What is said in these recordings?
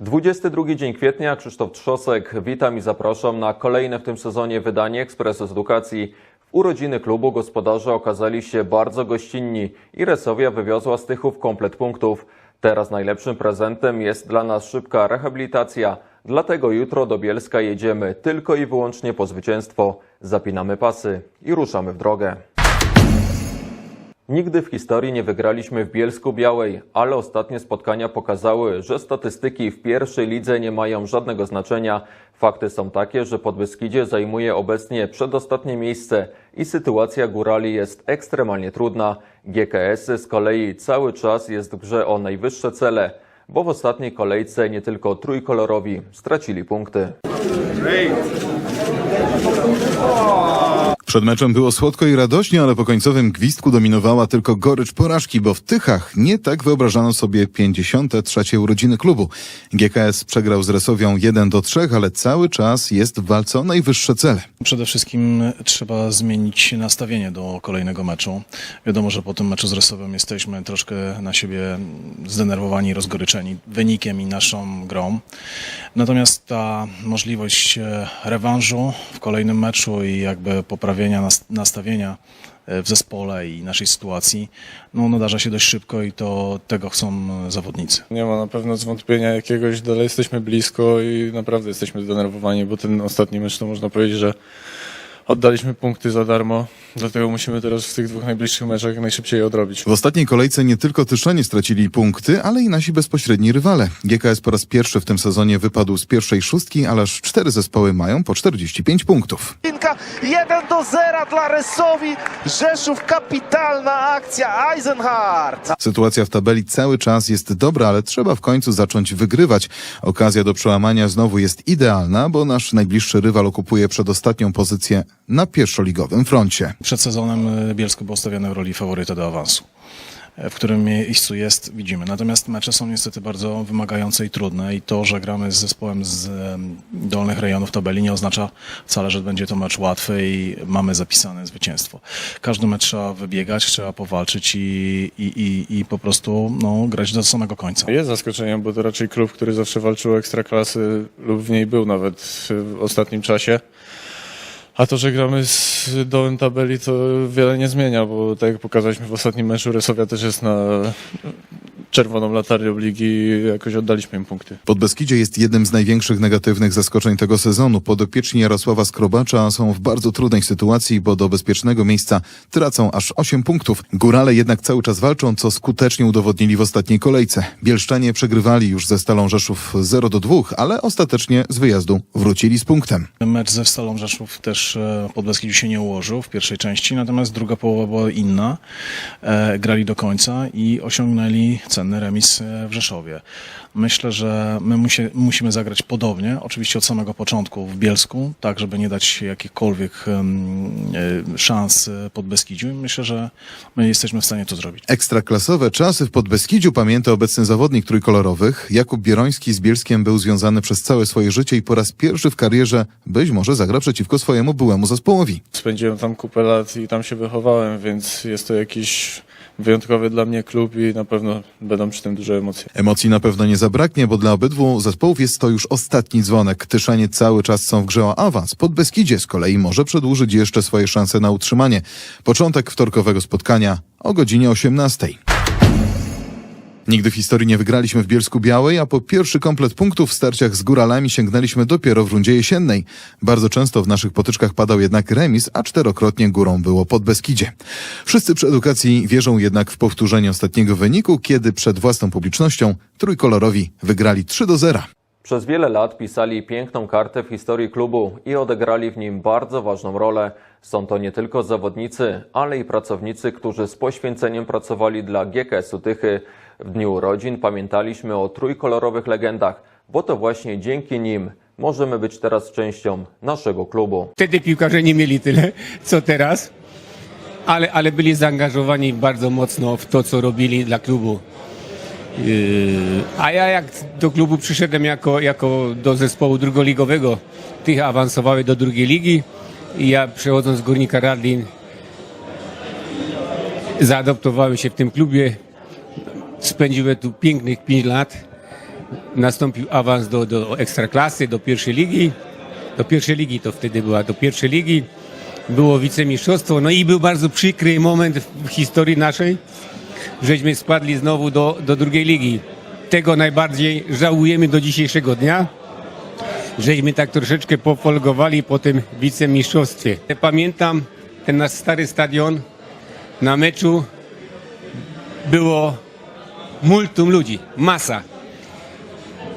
22 dzień kwietnia, Krzysztof Trzosek, witam i zapraszam na kolejne w tym sezonie wydanie Ekspresu z Edukacji. W urodziny klubu gospodarze okazali się bardzo gościnni i Resowia wywiozła z Tychów komplet punktów. Teraz najlepszym prezentem jest dla nas szybka rehabilitacja, dlatego jutro do Bielska jedziemy tylko i wyłącznie po zwycięstwo. Zapinamy pasy i ruszamy w drogę. Nigdy w historii nie wygraliśmy w Bielsku Białej, ale ostatnie spotkania pokazały, że statystyki w pierwszej lidze nie mają żadnego znaczenia. Fakty są takie, że Podbeskidzie zajmuje obecnie przedostatnie miejsce i sytuacja górali jest ekstremalnie trudna. GKS z kolei cały czas jest w grze o najwyższe cele, bo w ostatniej kolejce nie tylko trójkolorowi stracili punkty. Przed meczem było słodko i radośnie, ale po końcowym gwizdku dominowała tylko gorycz porażki, bo w Tychach nie tak wyobrażano sobie 53. urodziny klubu. GKS przegrał z Resowią 1 do 3, ale cały czas jest w walce o najwyższe cele. Przede wszystkim trzeba zmienić nastawienie do kolejnego meczu. Wiadomo, że po tym meczu z Resowem jesteśmy troszkę na siebie zdenerwowani, rozgoryczeni wynikiem i naszą grą. Natomiast ta możliwość e, rewanżu w kolejnym meczu i jakby poprawienia nas- nastawienia e, w zespole i naszej sytuacji, no nadarza się dość szybko i to tego chcą e, zawodnicy. Nie ma na pewno zwątpienia jakiegoś, dalej jesteśmy blisko i naprawdę jesteśmy zdenerwowani, bo ten ostatni mecz to można powiedzieć, że oddaliśmy punkty za darmo, dlatego musimy teraz w tych dwóch najbliższych meczach jak najszybciej je odrobić. W ostatniej kolejce nie tylko Tyszanie stracili punkty, ale i nasi bezpośredni rywale. GKS po raz pierwszy w tym sezonie wypadł z pierwszej szóstki, ale aż cztery zespoły mają po 45 punktów. Pinka 1 do 0 dla Resowi. Rzeszów kapitalna akcja. Eisenhardt. Sytuacja w tabeli cały czas jest dobra, ale trzeba w końcu zacząć wygrywać. Okazja do przełamania znowu jest idealna, bo nasz najbliższy rywal okupuje przedostatnią pozycję na pierwszoligowym froncie. Przed sezonem e, Bielsko było stawiane w roli faworyta do awansu. E, W którym miejscu jest, widzimy. Natomiast mecze są niestety bardzo wymagające i trudne i to, że gramy z zespołem z dolnych rejonów tabeli nie oznacza wcale, że będzie to mecz łatwy i mamy zapisane zwycięstwo. Każdy mecz trzeba wybiegać, trzeba powalczyć i, i, i, i po prostu no, grać do samego końca. Jest zaskoczeniem, bo to raczej klub, który zawsze walczył o ekstraklasy lub w niej był nawet w ostatnim czasie. A to, że gramy z dołem tabeli, to wiele nie zmienia, bo tak jak pokazaliśmy w ostatnim meczu, Resowia też jest na czerwoną latarnią ligi jakoś oddaliśmy im punkty. Podbeskidzie jest jednym z największych negatywnych zaskoczeń tego sezonu. Podopieczni Jarosława Skrobacza są w bardzo trudnej sytuacji, bo do bezpiecznego miejsca tracą aż 8 punktów. Górale jednak cały czas walczą, co skutecznie udowodnili w ostatniej kolejce. Bielszczanie przegrywali już ze Stalą Rzeszów 0 do 2, ale ostatecznie z wyjazdu wrócili z punktem. Mecz ze Stalą Rzeszów też e, Podbeskidziu się nie ułożył w pierwszej części, natomiast druga połowa była inna. E, grali do końca i osiągnęli cenny remis e, w Rzeszowie. Myślę, że my musi, musimy zagrać podobnie, oczywiście od samego początku w Bielsku, tak żeby nie dać jakichkolwiek e, szans e, Podbeskidziu i myślę, że my jesteśmy w stanie to zrobić. Ekstraklasowe czasy w Podbeskidziu pamięta obecny zawodnik trójkolorowych. Jakub Bieroński z Bielskiem był związany przez całe swoje życie i po raz pierwszy w karierze być może zagra przeciwko swojemu byłemu zespołowi. Spędziłem tam kupę lat i tam się wychowałem, więc jest to jakiś wyjątkowy dla mnie klub i na pewno będą przy tym duże emocje. Emocji na pewno nie zabraknie, bo dla obydwu zespołów jest to już ostatni dzwonek. Tyszanie cały czas są w grze o awans. Podbeskidzie z kolei może przedłużyć jeszcze swoje szanse na utrzymanie. Początek wtorkowego spotkania o godzinie 18. Nigdy w historii nie wygraliśmy w Bielsku Białej, a po pierwszy komplet punktów w starciach z góralami sięgnęliśmy dopiero w rundzie jesiennej. Bardzo często w naszych potyczkach padał jednak remis, a czterokrotnie górą było pod Beskidzie. Wszyscy przy edukacji wierzą jednak w powtórzenie ostatniego wyniku, kiedy przed własną publicznością trójkolorowi wygrali 3 do 0. Przez wiele lat pisali piękną kartę w historii klubu i odegrali w nim bardzo ważną rolę. Są to nie tylko zawodnicy, ale i pracownicy, którzy z poświęceniem pracowali dla GKS-u Tychy. W dniu urodzin pamiętaliśmy o trójkolorowych legendach, bo to właśnie dzięki nim możemy być teraz częścią naszego klubu. Wtedy piłkarze nie mieli tyle, co teraz, ale, ale byli zaangażowani bardzo mocno w to, co robili dla klubu. Yy, A ja jak do klubu przyszedłem jako, jako do zespołu drugoligowego, tych awansowały do drugiej ligi i ja przechodząc z Górnika Radlin zaadoptowałem się w tym klubie. Spędziłem tu pięknych 5 lat nastąpił awans do, do ekstraklasy, do pierwszej ligi. Do pierwszej ligi to wtedy była, do pierwszej ligi. Było wicemistrzostwo, no i był bardzo przykry moment w historii naszej, żeśmy spadli znowu do, do drugiej ligi. Tego najbardziej żałujemy do dzisiejszego dnia, żeśmy tak troszeczkę pofolgowali po tym wicemistrzostwie. Pamiętam ten nasz stary stadion, na meczu było multum ludzi, masa.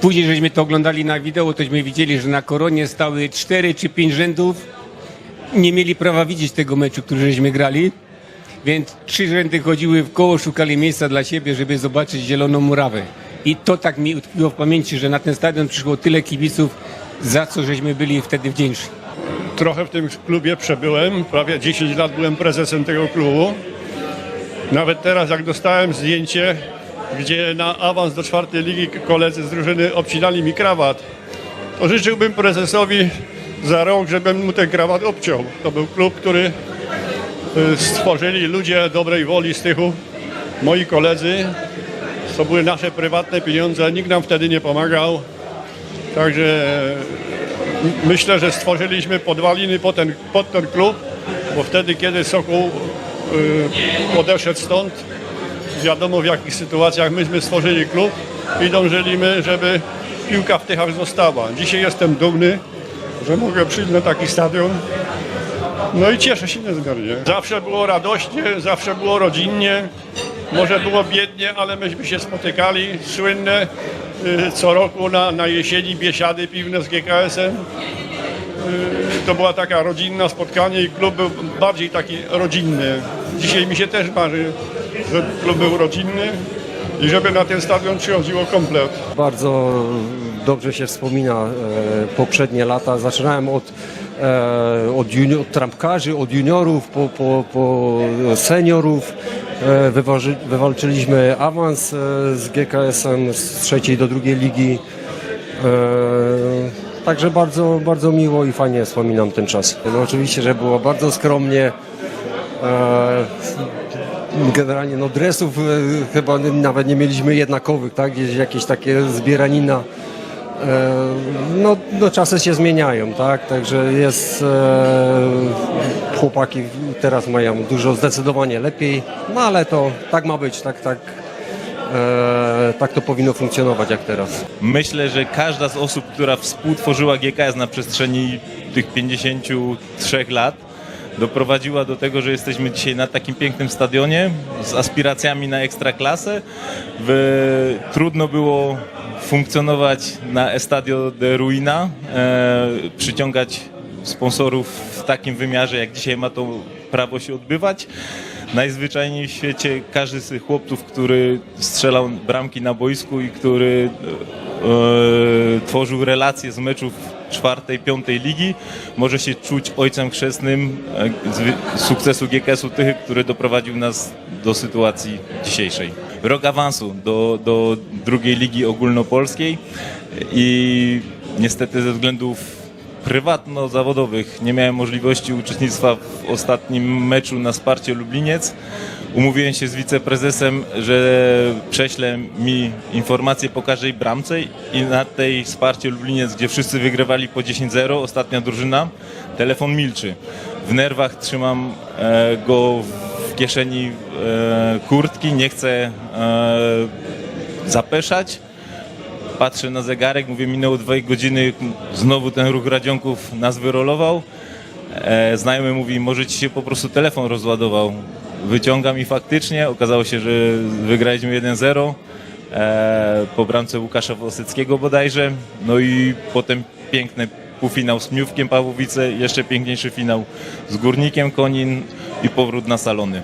Później, żeśmy to oglądali na wideo, tośmy widzieli, że na koronie stały 4 czy 5 rzędów. Nie mieli prawa widzieć tego meczu, który żeśmy grali. Więc trzy rzędy chodziły w koło, szukali miejsca dla siebie, żeby zobaczyć zieloną murawę. I to tak mi utkwiło w pamięci, że na ten stadion przyszło tyle kibiców, za co żeśmy byli wtedy wdzięczni. Trochę w tym klubie przebyłem, prawie 10 lat byłem prezesem tego klubu. Nawet teraz jak dostałem zdjęcie, gdzie na awans do czwartej ligi koledzy z drużyny obcinali mi krawat, to życzyłbym prezesowi za rok, żebym mu ten krawat obciął. To był klub, który stworzyli ludzie dobrej woli z Tychu, moi koledzy. To były nasze prywatne pieniądze, nikt nam wtedy nie pomagał. Także Myślę, że stworzyliśmy podwaliny pod ten, pod ten klub, bo wtedy, kiedy Sokół y, odeszedł stąd, wiadomo w jakich sytuacjach myśmy stworzyli klub i dążyliśmy, żeby piłka w Tychach została. Dzisiaj jestem dumny, że mogę przyjść na taki stadion. No i cieszę się niezmiernie. Zawsze było radośnie, zawsze było rodzinnie. Może było biednie, ale myśmy się spotykali. Słynne y, co roku na, na jesieni biesiady piwne z GKS-em. Y, To była taka rodzinna spotkanie i klub był bardziej taki rodzinny. Dzisiaj mi się też marzy, żeby klub był rodzinny i żeby na ten stadion przychodziło komplet. Bardzo dobrze się wspomina e, poprzednie lata. Zaczynałem od, od, junior, od trampkarzy, od juniorów po, po, po seniorów. E, wywalczyliśmy awans e, z GKS-em z trzeciej do drugiej ligi. E, Także bardzo, bardzo miło i fajnie wspominam ten czas. No oczywiście, że było bardzo skromnie. E, generalnie no dresów e, chyba nawet nie mieliśmy jednakowych, tak? Jakieś takie zbieranina. E, no, no czasy się zmieniają, tak? Także jest e, chłopaki teraz mają dużo zdecydowanie lepiej, no ale to tak ma być, tak, tak. E, tak to powinno funkcjonować jak teraz. Myślę, że każda z osób, która współtworzyła GKS na przestrzeni tych 53 lat, doprowadziła do tego, że jesteśmy dzisiaj na takim pięknym stadionie z aspiracjami na ekstraklasę. W, trudno było funkcjonować na Estadio de Ruina, e, przyciągać sponsorów w takim wymiarze, jak dzisiaj ma to prawo się odbywać. Najzwyczajniej w świecie każdy z tych chłopców, który strzelał bramki na boisku i który e, tworzył relacje z meczów czwartej, piątej ligi, może się czuć ojcem chrzestnym e, sukcesu GKS-u który doprowadził nas do sytuacji dzisiejszej. Rok awansu do, do drugiej ligi ogólnopolskiej i niestety ze względów prywatno-zawodowych nie miałem możliwości uczestnictwa w ostatnim meczu na Sparcie Lubliniec. Umówiłem się z wiceprezesem, że prześle mi informacje po każdej bramce i na tej Sparcie Lubliniec, gdzie wszyscy wygrywali po 10-0, ostatnia drużyna, telefon milczy. W nerwach trzymam e, go w kieszeni e, kurtki, nie chcę e, zapeszać. Patrzę na zegarek, mówię, minęło dwie godziny, znowu ten ruch radzionków nas wyrolował. E, znajomy mówi, może ci się po prostu telefon rozładował. Wyciągam i faktycznie okazało się, że wygraliśmy 1-0 e, po bramce Łukasza Wosyckiego bodajże. No i potem piękny półfinał z Miówkiem Pawłowice, jeszcze piękniejszy finał z Górnikiem Konin i powrót na salony.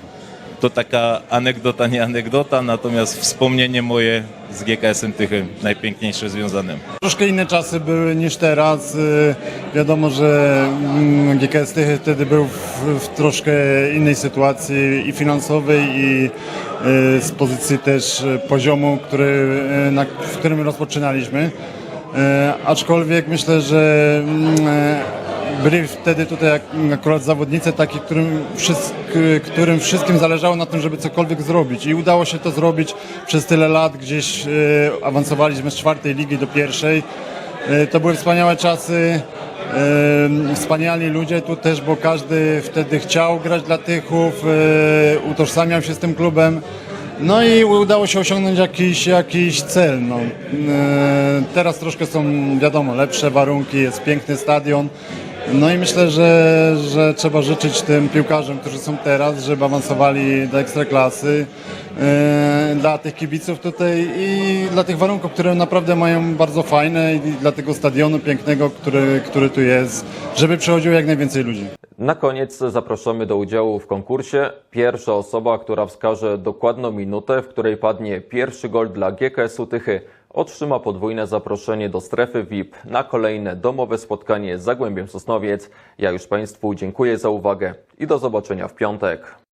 To taka anegdota, nie anegdota, natomiast wspomnienie moje z GKS-em Tychy, najpiękniejsze związane. Troszkę inne czasy były niż teraz. Y, Wiadomo, że mm, GKS Tychy wtedy był w, w troszkę innej sytuacji i finansowej i y, z pozycji też poziomu, który, y, na, w którym rozpoczynaliśmy. Aczkolwiek myślę, że mm, byli wtedy tutaj akurat zawodnicy taki, którym, którym wszystkim zależało na tym, żeby cokolwiek zrobić i udało się to zrobić przez tyle lat, gdzieś e, awansowaliśmy z czwartej ligi do pierwszej. E, To były wspaniałe czasy, e, wspaniali ludzie tu też, bo każdy wtedy chciał grać dla Tychów, utożsamiał się z tym klubem. No i udało się osiągnąć jakiś, jakiś cel. No. Teraz troszkę są, wiadomo, lepsze warunki, jest piękny stadion. No i myślę, że, że trzeba życzyć tym piłkarzom, którzy są teraz, żeby awansowali do ekstraklasy, e, dla tych kibiców tutaj i dla tych warunków, które naprawdę mają bardzo fajne i dla tego stadionu pięknego, który, który tu jest, żeby przychodziło jak najwięcej ludzi. Na koniec zapraszamy do udziału w konkursie. Pierwsza osoba, która wskaże dokładną minutę, w której padnie pierwszy gol dla GKS-u Tychy, otrzyma podwójne zaproszenie do strefy VIP na kolejne domowe spotkanie z Zagłębiem Sosnowiec. Ja już Państwu dziękuję za uwagę i do zobaczenia w piątek.